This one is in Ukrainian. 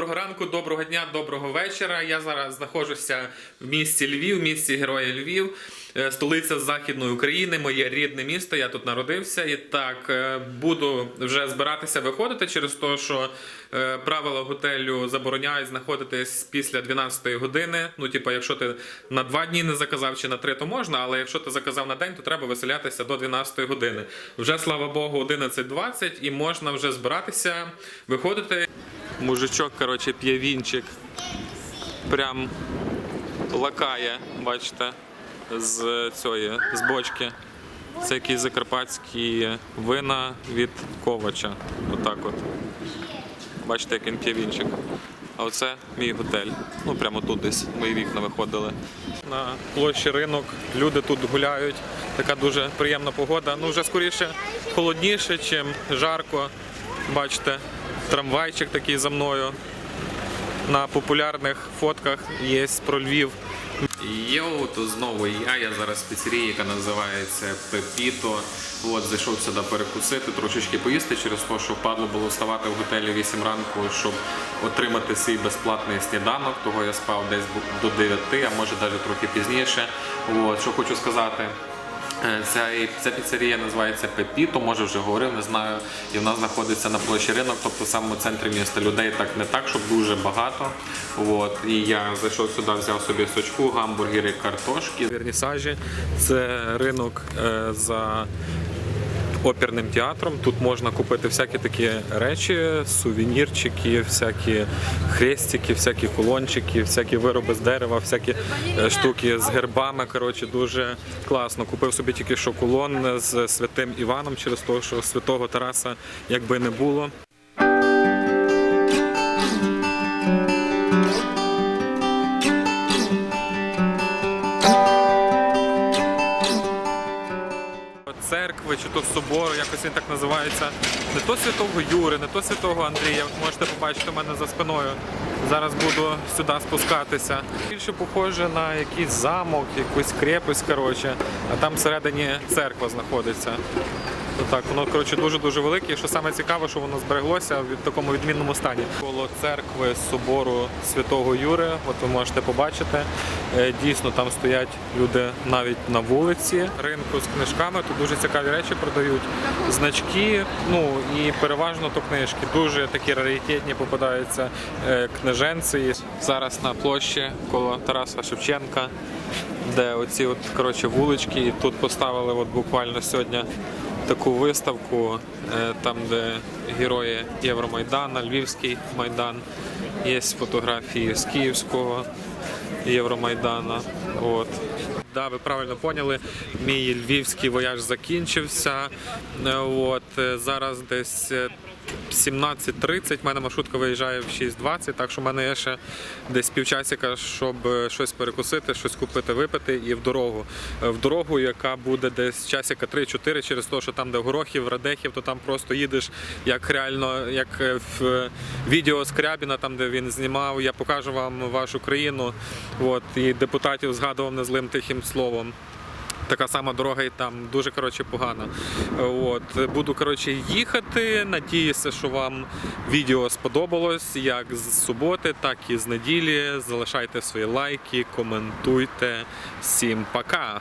Доброго ранку, доброго дня, доброго вечора. Я зараз знаходжуся в місті Львів, місті Героя Львів, е, столиця Західної України, моє рідне місто. Я тут народився. І так е, буду вже збиратися виходити через те, що е, правила готелю забороняють знаходитись після 12-ї години. Ну, типу, якщо ти на два дні не заказав чи на три, то можна, але якщо ти заказав на день, то треба виселятися до 12-ї години. Вже слава Богу, 11.20 і можна вже збиратися, виходити. Мужичок, коротше, п'є вінчик. Прям лакає, бачите, з цієї, з бочки. Це якісь закарпатські вина від ковача. Отак от. Бачите, як він п'є вінчик. А оце мій готель. Ну, прямо тут десь мої вікна виходили. На площі ринок люди тут гуляють. Така дуже приємна погода. Ну, вже скоріше холодніше, чим жарко. Бачите, трамвайчик такий за мною. На популярних фотках є про Львів. Йоу, то знову я. Я зараз в піцерії, яка називається Пепіто. От зайшов сюди перекусити, трошечки поїсти через те, що впадло було вставати в готелі 8 ранку, щоб отримати свій безплатний сніданок. Того я спав десь до 9, а може навіть трохи пізніше. От, що хочу сказати. Е, Ця, ця піцерія називається Пепіто, може вже говорив, не знаю. І вона знаходиться на площі ринок, тобто в самому центрі міста. Людей так не так, щоб дуже багато. От. І я зайшов сюди, взяв собі сочку, гамбургери, картошки. Вернісажі це ринок е, за оперним театром. Тут можна купити всякі такі речі, сувенірчики, всякі хрестики, всякі кулончики, всякі вироби з дерева, всякі е, штуки з гербами. Коротше, дуже класно. Купив собі тільки що кулон з святим Іваном через те, що святого Тараса якби не було. Чи то собору, якось він так називається. Не то святого Юри, не то святого Андрія. Можете побачити у мене за спиною. Зараз буду сюди спускатися. Більше похоже на якийсь замок, якусь крепость, коротше, а там всередині церква знаходиться. Так, воно коротше дуже дуже велике. І що саме цікаве, що воно збереглося в такому відмінному стані. Коло церкви собору святого Юри, от ви можете побачити. Е, Дійсно, там стоять люди навіть на вулиці. Ринку з книжками тут дуже цікаві речі продають. Значки, ну і переважно то книжки. Дуже такі раритетні попадаються е, книженці. Зараз на площі коло Тараса Шевченка, де оці от коротше вулички, і тут поставили от буквально сьогодні таку виставку, е, там, де герої Євромайдана, Львівський майдан. Є фотографії з Київського Євромайдана. От. Да, ви правильно поняли, мій львівський вояж закінчився. Е, От, е, зараз десь 17.30, в мене маршрутка виїжджає в 6.20, так що в мене є ще десь півчасика, щоб е, щось перекусити, щось купити, випити і в дорогу. Е, В дорогу, яка буде десь часика 3-4, через те, що там, де Горохів, Радехів, то там просто їдеш як реально, як е, в відео Скрябіна, там де він знімав. Я покажу вам вашу країну. От, і депутатів згадував незлим тихим словом. Така сама дорога і там дуже коротше погано. От буду коротше їхати. Надіюся, що вам відео сподобалось як з суботи, так і з неділі. Залишайте свої лайки, коментуйте. Всім пока!